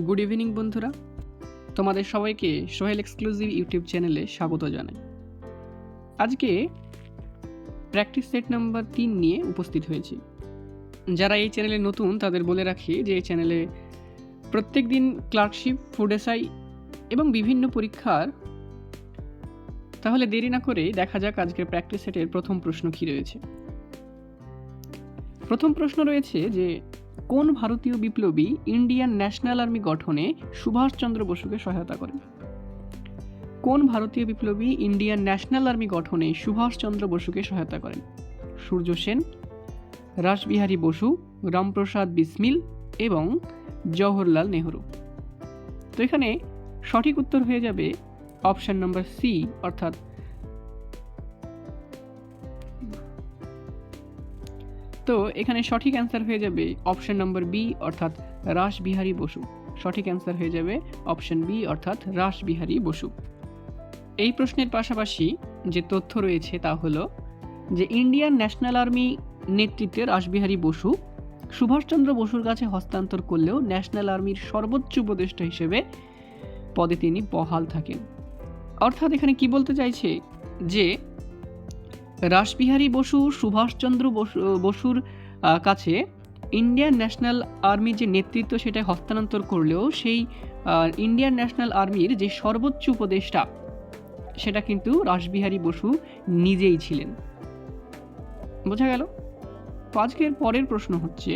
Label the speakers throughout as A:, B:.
A: Good evening বন্ধুরা। তোমাদের সবাইকে সোহেল এক্সক্লুসিভ ইউটিউব চ্যানেলে স্বাগত জানাই। আজকে প্র্যাকটিস সেট নাম্বার তিন নিয়ে উপস্থিত হয়েছি। যারা এই চ্যানেলে নতুন, তাদের বলে রাখি যে এই চ্যানেলে প্রত্যেক দিন ক্লার্কশিপ ফুড এসআই এবং বিভিন্ন পরীক্ষার। তাহলে দেরি না করে দেখা যাক আজকের প্র্যাকটিস সেটের প্রথম প্রশ্ন কী রয়েছে। প্রথম প্রশ্ন রয়েছে যে কোন ভারতীয় বিপ্লবী ইন্ডিয়ান ন্যাশনাল আর্মি গঠনে সুভাষচন্দ্র বসুকে সহায়তা করেন? কোন ভারতীয় বিপ্লবী ইন্ডিয়ান ন্যাশনাল আর্মি গঠনে সুভাষচন্দ্র বসুকে সহায়তা করেন? সূর্য সেন, রাসবিহারী বসু, রামপ্রসাদ বিসমিল এবং জওহরলাল নেহরু। তো এখানে সঠিক উত্তর হয়ে যাবে অপশান নম্বর সি, অর্থাৎ তো এখানে সঠিক অ্যান্সার হয়ে যাবে অপশন নম্বর বি অর্থাৎ রাসবিহারী বসু। সঠিক অ্যান্সার হয়ে যাবে অপশন বি অর্থাৎ রাসবিহারী বসু। এই প্রশ্নের পাশাপাশি যে তথ্য রয়েছে তা হলো যে ইন্ডিয়ান ন্যাশনাল আর্মি নেতৃত্বে রাসবিহারী বসু সুভাষচন্দ্র বসুর কাছে হস্তান্তর করলেও ন্যাশনাল আর্মির সর্বোচ্চ উপদেষ্টা হিসেবে পদে তিনি বহাল থাকেন। অর্থাৎ এখানে কি বলতে চাইছে? যে রাসবিহারী বসু, সুভাষচন্দ্র বসু, বসুর কাছে ইন্ডিয়ান ন্যাশনাল আর্মির যে নেতৃত্ব সেটা হস্তান্তর করলেও সেই ইন্ডিয়ান ন্যাশনাল আর্মির যে সর্বোচ্চ উপদেষ্টা সেটা কিন্তু রাসবিহারী বসু নিজেই ছিলেন। বোঝা গেল? আজকের পরের প্রশ্ন হচ্ছে,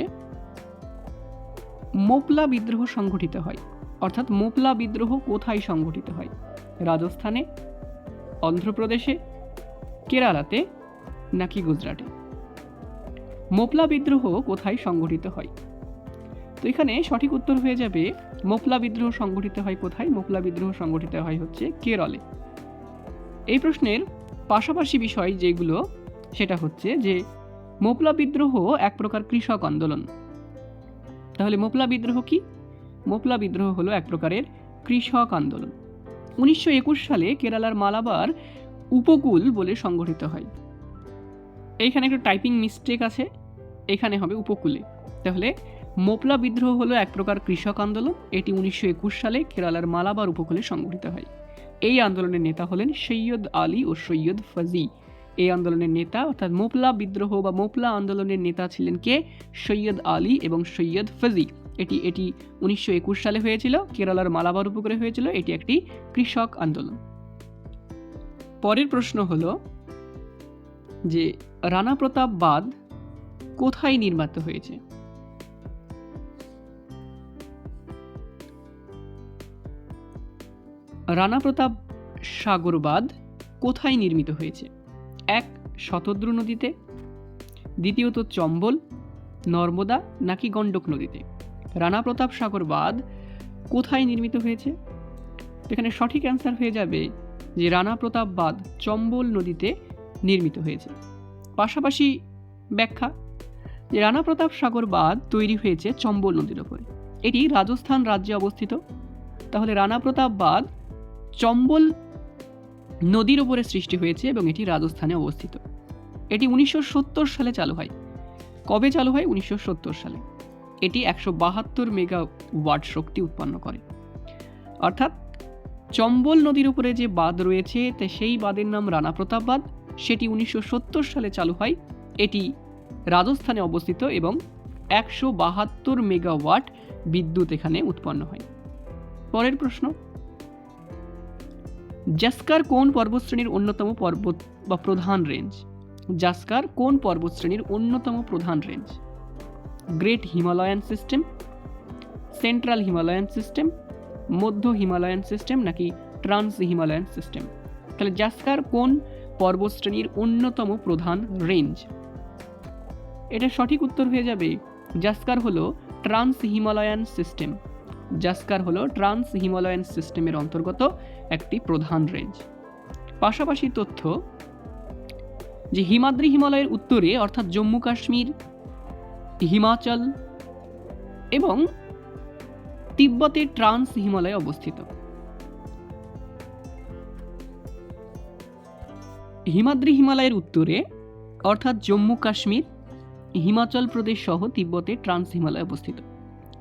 A: মোপলা বিদ্রোহ সংঘটিত হয়, অর্থাৎ মোপলা বিদ্রোহ কোথায় সংঘটিত হয়? রাজস্থানে, অন্ধ্রপ্রদেশে কেরালাতে নাকি গুজরাটে? মোপলা বিদ্রোহ কোথায় সংঘটিত হয়? তো এখানে সঠিক উত্তর হয়ে যাবে, মোপলা বিদ্রোহ সংঘটিত হয় কোথায়? মোপলা বিদ্রোহ সংঘটিত হয় হচ্ছে কেরলে। এই প্রশ্নের পাশাপাশি বিষয় যেগুলো, সেটা হচ্ছে যে মোপলা বিদ্রোহ এক প্রকার কৃষক আন্দোলন। তাহলে মোপলা বিদ্রোহ কি? মোপলা বিদ্রোহ হলো এক প্রকারের কৃষক আন্দোলন। উনিশশো একুশ সালে কেরালার মালাবার উপকূল বলে সংগঠিত হয়। এইখানে একটু টাইপিং মিস্টেক আছে। এখানে হবে উপকূলে। তাহলে মোপলা বিদ্রোহ হলো এক প্রকার কৃষক আন্দোলন। এটি উনিশশো একুশ সালে কেরালার মালাবার উপকূলে সংগঠিত হয়। এই আন্দোলনের নেতা হলেন সৈয়দ আলী ও সৈয়দ ফাজি। এই আন্দোলনের নেতা অর্থাৎ মোপলা বিদ্রোহ বা মোপলা আন্দোলনের নেতা ছিলেন কে? সৈয়দ আলী এবং সৈয়দ ফাজি। এটি এটি উনিশশো একুশ সালে হয়েছিল। কেরালার মালাবার উপকূলে হয়েছিল। এটি একটি কৃষক আন্দোলন। পরের প্রশ্ন হলো যে রানা প্রতাপ বাঁধ কোথায় নির্মিত হয়েছে? রানা প্রতাপ সাগর বাঁধ কোথায় নির্মিত হয়েছে? এক, শতদ্রু নদীতে। দ্বিতীয়ত, চম্বল, নর্মদা নাকি গণ্ডক নদীতে? রানা প্রতাপ সাগর বাঁধ কোথায় নির্মিত হয়েছে? এখানে সঠিক অ্যান্সার হয়ে যাবে যে রানা প্রতাপ বাঁধ চম্বল নদীতে নির্মিত হয়েছে। পাশাপাশি ব্যাখ্যা, যে রানা প্রতাপ সাগর বাঁধ তৈরি হয়েছে চম্বল নদীর ওপরে। এটি রাজস্থান রাজ্যে অবস্থিত। তাহলে রানা প্রতাপ বাঁধ চম্বল নদীর ওপরে সৃষ্টি হয়েছে এবং এটি রাজস্থানে অবস্থিত। এটি উনিশশো সত্তর সালে চালু হয়। কবে চালু হয়? উনিশশো সত্তর সালে। এটি একশো বাহাত্তর মেগা ওয়াট শক্তি উৎপন্ন করে। অর্থাৎ চম্বল নদীর উপরে যে বাঁধ রয়েছে, তা সেই বাঁধের নাম রানা প্রতাপ বাঁধ। সেটি উনিশশো সত্তর সালে চালু হয়। এটি রাজস্থানে অবস্থিত এবং একশো বাহাত্তর মেগাওয়াট বিদ্যুৎ এখানে উৎপন্ন হয়। পরের প্রশ্ন। জাস্কার কোন পর্বতশ্রেণীর অন্যতম পর্বত বা প্রধান রেঞ্জ? জাস্কার কোন পর্বতশ্রেণীর অন্যতম প্রধান range? Great Himalayan system, central Himalayan system মধ্য হিমালয়ান সিস্টেম নাকি ট্রান্স হিমালয়ান সিস্টেম তাহলে জাস্কার কোন পর্বতশ্রেণীর অন্যতম প্রধান রেঞ্জ এটা সঠিক উত্তর হয়ে যাবে জাস্কার হলো ট্রান্স হিমালয়ান সিস্টেম জাস্কার হলো ট্রান্স হিমালয়ান সিস্টেমের অন্তর্গত একটি প্রধান রেঞ্জ পাশাপাশি তথ্য যে হিমাদ্রি হিমালয়ের উত্তরে অর্থাৎ জম্মু কাশ্মীর হিমাচল এবং তিব্বতে ট্রান্স হিমালয় অবস্থিত। হিমাদ্রি হিমালয়ের উত্তরে, অর্থাৎ জম্মু কাশ্মীর, হিমাচল প্রদেশ সহ তিব্বতে ট্রান্স হিমালয় অবস্থিত।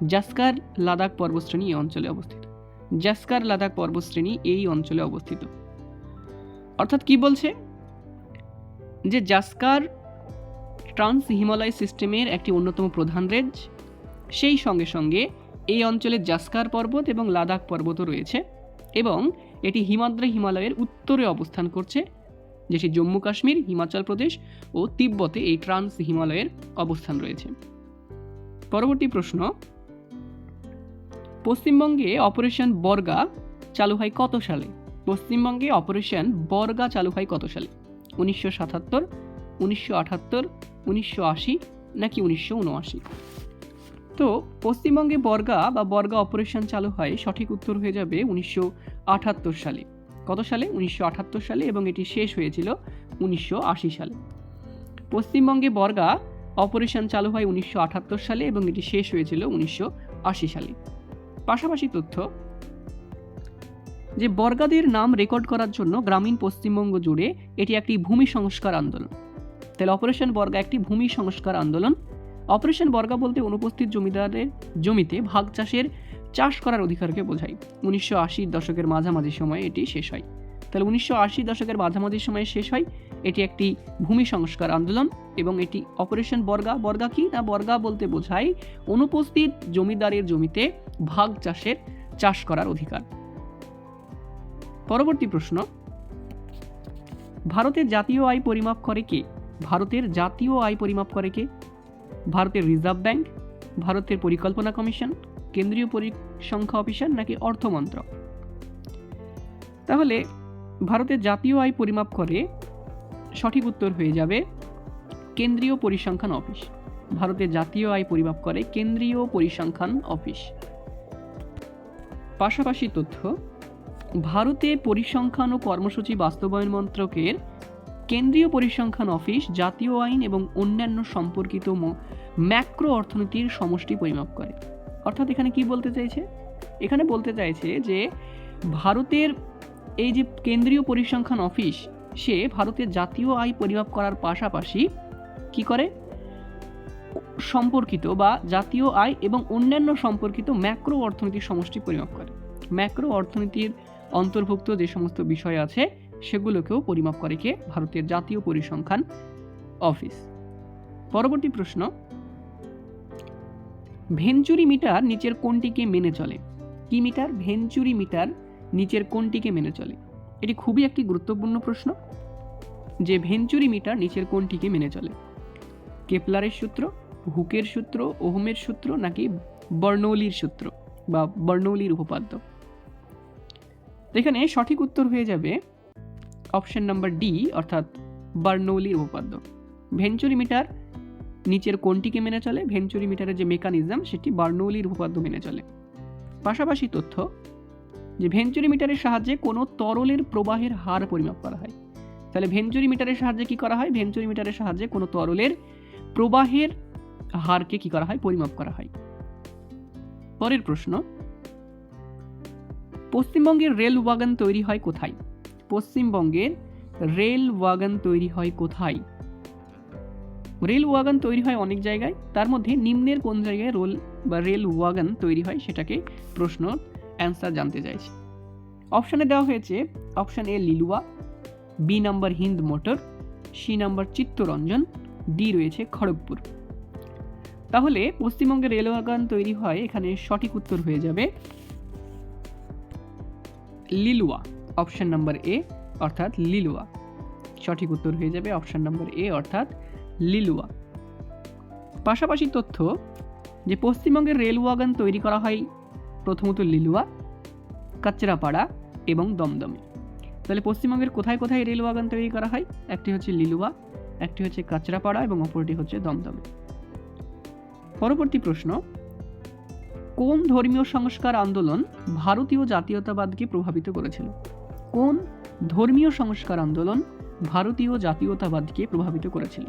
A: জাস্কার লাদাখ পর্বতশ্রেণী এই অঞ্চলে অবস্থিত। জাস্কার লাদাখ পর্বতশ্রেণী এই অঞ্চলে অবস্থিত। অর্থাৎ কি বলছে? যে জাস্কার ট্রান্স হিমালয় সিস্টেমের একটি অন্যতম প্রধান রেঞ্জ, সেই সঙ্গে সঙ্গে এই অঞ্চলে জাস্কার পর্বত এবং লাদাখ পর্বতও রয়েছে এবং এটি হিমাদ্রি হিমালয়ের উত্তরে অবস্থান করছে যেটি জম্মু কাশ্মীর, হিমাচল প্রদেশ ও তিব্বতে এই ট্রান্স হিমালয়ের অবস্থান রয়েছে। পরবর্তী প্রশ্ন, পশ্চিমবঙ্গে অপারেশন বর্গা চালু হয় কত সালে? পশ্চিমবঙ্গে অপারেশন বর্গা চালু হয় কত সালে? উনিশশো সাতাত্তর, উনিশশো আটাত্তর, উনিশশো আশি নাকি উনিশশো উনআশি? তো পশ্চিমবঙ্গে বর্গা বা বর্গা অপারেশন চালু হয়, সঠিক উত্তর হয়ে যাবে উনিশশো আটাত্তর সালে। কত সালে? উনিশশো আটাত্তর সালে এবং এটি শেষ হয়েছিল উনিশশো আশি সালে। পশ্চিমবঙ্গে বর্গা অপারেশন চালু হয় উনিশশো আটাত্তর সালে এবং এটি শেষ হয়েছিল উনিশশো আশি সালে। পাশাপাশি তথ্য, যে বর্গাদের নাম রেকর্ড করার জন্য গ্রামীণ পশ্চিমবঙ্গ জুড়ে এটি একটি ভূমি সংস্কার আন্দোলন। তাহলে অপারেশন বর্গা একটি ভূমি সংস্কার আন্দোলন অপারেশন বর্গা বলতে অনুপস্থিত জমিদারের জমিতে ভাগ চাষের চাষ করার অধিকারকে বোঝায়। উনিশশো আশির দশকের মাঝামাঝি সময়ে এটি শেষ হয়। তাহলে উনিশশো আশি দশকের মাঝামাঝি সময়ে শেষ হয়। এটি একটি ভূমি সংস্কার আন্দোলন এবং এটি অপারেশন বর্গা। বর্গা কি না? বর্গা বলতে বোঝায় অনুপস্থিত জমিদারের জমিতে ভাগ চাষের চাষ করার অধিকার। পরবর্তী প্রশ্ন। ভারতের জাতীয় আয় পরিমাপ করে কে? ভারতের জাতীয় আয় পরিমাপ করে কে? ভারতের রিজার্ভ ব্যাংক, ভারতের পরিকল্পনা কমিশন, কেন্দ্রীয় পরিসংখ্যা অফিসার নাকি অর্থ মন্ত্রক? তাহলে ভারতের জাতীয় আয় পরিমাপ করে সঠিক উত্তর হয়ে যাবে কেন্দ্রীয় পরিসংখ্যান অফিস। ভারতের জাতীয় আয় পরিমাপ করে কেন্দ্রীয় পরিসংখ্যান অফিস। পাশাপাশি তথ্য, ভারতে পরিসংখ্যান ও কর্মসূচি বাস্তবায়ন মন্ত্রকের কেন্দ্রীয় পরিসংখ্যান অফিস, জাতীয় আইন এবং অন্যান্য সম্পর্কিত ম্যাক্রো অর্থনীতির সমষ্টি পরিমাপ করে। অর্থাৎ এখানে কি বলতে চাইছে? এখানে বলতে চাইছে যে, ভারতের এই যে কেন্দ্রীয় পরিসংখ্যান অফিস, সে ভারতের জাতীয় আয় পরিমাপ করার পাশাপাশি কি করে? সম্পর্কিত বা জাতীয় আয় এবং অন্যান্য সম্পর্কিত ম্যাক্রো অর্থনীতির সমষ্টি পরিমাপ করে। ম্যাক্রো অর্থনীতির অন্তর্ভুক্ত যে সমস্ত বিষয় আছে সেগুলোকেও পরিমাপ করে কে? ভারতের জাতীয় পরিসংখ্যান অফিস। পরবর্তী প্রশ্ন। ভেঞ্চুরি মিটার নিচের কোনটিকে মেনে চলে। কি মিটার? ভেঞ্চুরি মিটার নিচের কোনটিকে মেনে চলে। এটি খুবই একটি গুরুত্বপূর্ণ প্রশ্ন। যে ভেঞ্চুরি মিটার নিচের কোনটিকে মেনে চলে। কেপলারের সূত্র, হুকের সূত্র, ওহমের সূত্র নাকি বর্ণৌলির সূত্র বা বর্ণৌলির উপপাদ্য? এখানে সঠিক উত্তর হয়ে যাবে অপশন নাম্বার ডি, অর্থাৎ বার্নৌলির উপপাদ্য। ভেঞ্চুরি মিটার নিচের কোনটিকে মেনে চলে ভেঞ্চুরি মিটারের যে মেকানিজম, সেটি বার্নৌলির উপপাদ্য মেনে চলে। পাশাপাশি তথ্য যে ভেঞ্চুরি মিটারের সাহায্যে কোনো তরলের প্রবাহের হার পরিমাপ করা হয়। তাহলে ভেঞ্চুরি মিটারের সাহায্যে কি করা হয়? ভেঞ্চুরি মিটারের সাহায্যে কোনো তরলের প্রবাহের হারকে কি করা হয়? পরিমাপ করা হয়। পরের প্রশ্ন, পশ্চিমবঙ্গের রেল ওয়াগন তৈরি হয় কোথায়? পশ্চিমবঙ্গের রেল ওয়াগন তৈরি হয় কোথায়? রেল ওয়াগন তৈরি হয় অনেক জায়গায়। তার মধ্যে নিম্নের কোন জায়গায় রোল বা রেল ওয়াগন তৈরি হয় সেটাকে প্রশ্ন, অ্যান্সার জানতে চাইছে। অপশানে দেওয়া হয়েছে option A Liluah, B number Hind motor, C number Chittaranjan, D রয়েছে খড়গপুর। তাহলে পশ্চিমবঙ্গে রেল ওয়াগন তৈরি হয়, এখানে সঠিক উত্তর হয়ে যাবে লিলুয়া। অপশন নাম্বার এ অর্থাৎ লিলুয়া। সঠিক উত্তর হয়ে যাবে অপশান নাম্বার এ অর্থাৎ লিলুয়া। পাশাপাশি তথ্য যে পশ্চিমবঙ্গের রেল ওয়াগন তৈরি করা হয় প্রথমত লিলুয়া, কাচরাপাড়া এবং দমদমে। তাহলে পশ্চিমবঙ্গের কোথায় কোথায় রেল ওয়াগন তৈরি করা হয়? একটি হচ্ছে লিলুয়া, একটি হচ্ছে কাচরাপাড়া এবং অপরটি হচ্ছে দমদমে। পরবর্তী প্রশ্ন, কোন ধর্মীয় সংস্কার আন্দোলন ভারতীয় জাতীয়তাবাদকে প্রভাবিত করেছিল? কোন ধর্মীয় সংস্কার আন্দোলন ভারতীয় জাতীয়তাবাদকে প্রভাবিত করেছিল?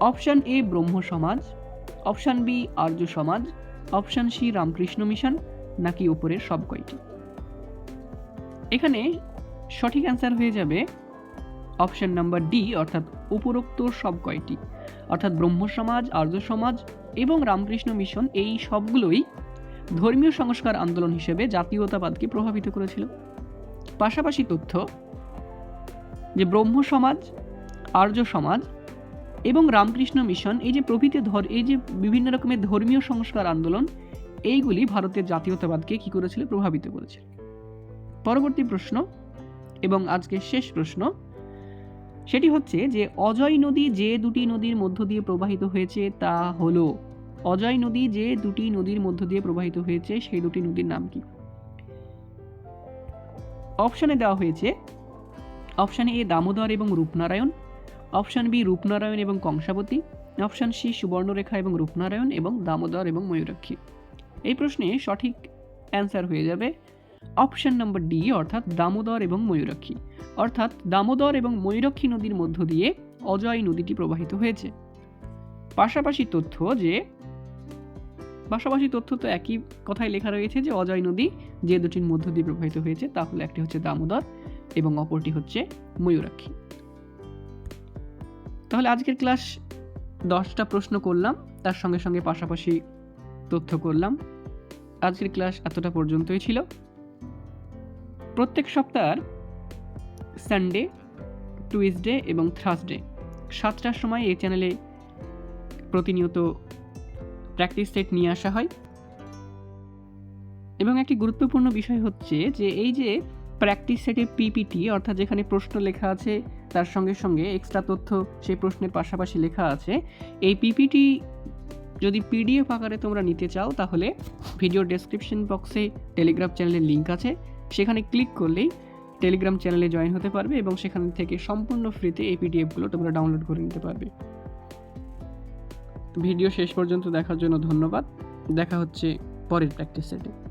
A: অপশান এ ব্রহ্ম সমাজ, অপশান বি আর্য সমাজ, অপশান সি রামকৃষ্ণ মিশন, নাকি উপরের সব কয়টি? এখানে সঠিক অ্যান্সার হয়ে যাবে অপশন নাম্বার ডি, অর্থাৎ উপরোক্ত সব কয়টি? অর্থাৎ ব্রহ্ম সমাজ, আর্য সমাজ এবং রামকৃষ্ণ মিশন এই সবগুলোই ধর্মীয় সংস্কার আন্দোলন হিসেবে জাতীয়তাবাদকে প্রভাবিত করেছিল। পাশাপাশি তথ্য যে ব্রহ্ম সমাজ, আর্য সমাজ এবং রামকৃষ্ণ মিশন, এই যে প্রভৃতি ধর, এই যে বিভিন্ন রকমের ধর্মীয় সংস্কার আন্দোলন, এইগুলি ভারতের জাতীয়তাবাদকে কি করেছিল? প্রভাবিত করেছিল। পরবর্তী প্রশ্ন এবং আজকের শেষ প্রশ্ন সেটি হচ্ছে যে অজয় নদী যে দুটি নদীর মধ্য দিয়ে প্রবাহিত হয়েছে তা হলো, অজয় নদী যে দুটি নদীর মধ্য দিয়ে প্রবাহিত হয়েছে সেই দুটি নদীর নাম কি? অপশনে দেওয়া হয়েছে অপশন এ দামোদর এবং রূপনারায়ণ, অপশান বি রূপনারায়ণ এবং কংসাবতী, অপশান সি সুবর্ণরেখা এবং রূপনারায়ণ এবং দামোদর এবং ময়ূরাক্ষী। এই প্রশ্নে সঠিক অ্যান্সার হয়ে যাবে অপশান নম্বর ডি, অর্থাৎ দামোদর এবং ময়ূরাক্ষী। অর্থাৎ দামোদর এবং ময়ূরাক্ষী নদীর মধ্য দিয়ে অজয় নদীটি প্রবাহিত হয়েছে। পাশাপাশি তথ্য যে পাশাপাশি তথ্য তো একই কথায় লেখা রয়েছে যে অজয় নদী যে দুটির মধ্য দিয়ে প্রবাহিত হয়েছে তা তাহলে একটি হচ্ছে দামোদর এবং অপরটি হচ্ছে ময়ূরাক্ষী। তাহলে আজকের ক্লাস দশটা প্রশ্ন করলাম, তার সঙ্গে সঙ্গে পাশাপাশি তথ্য করলাম। আজকের ক্লাস এতটা পর্যন্তই ছিল। প্রত্যেক সপ্তাহের সানডে টুইসডে এবং থার্সডে সাতটার সময় এই চ্যানেলে প্রতিনিয়ত প্র্যাকটিস সেট নিয়ে আসা হয়। এবং একটি গুরুত্বপূর্ণ বিষয় হচ্ছে যে এই যে প্র্যাকটিস সেটে পিপিটি, অর্থাৎ যেখানে প্রশ্ন লেখা আছে, তার সঙ্গে সঙ্গে এক্সট্রা তথ্য সেই প্রশ্নের পাশাপাশি লেখা আছে, এই পিপিটি যদি পিডিএফ আকারে তোমরা নিতে চাও, তাহলে ভিডিও ডেসক্রিপশন বক্সে টেলিগ্রাম চ্যানেলের লিঙ্ক আছে। সেখানে ক্লিক করলেই টেলিগ্রাম চ্যানেলে জয়েন হতে পারবে এবং সেখান থেকে সম্পূর্ণ ফ্রিতে এই পিডিএফগুলো তোমরা ডাউনলোড করে নিতে পারবে। ভিডিও শেষ পর্যন্ত দেখার জন্য ধন্যবাদ। দেখা হচ্ছে পরের প্র্যাকটিস সেটে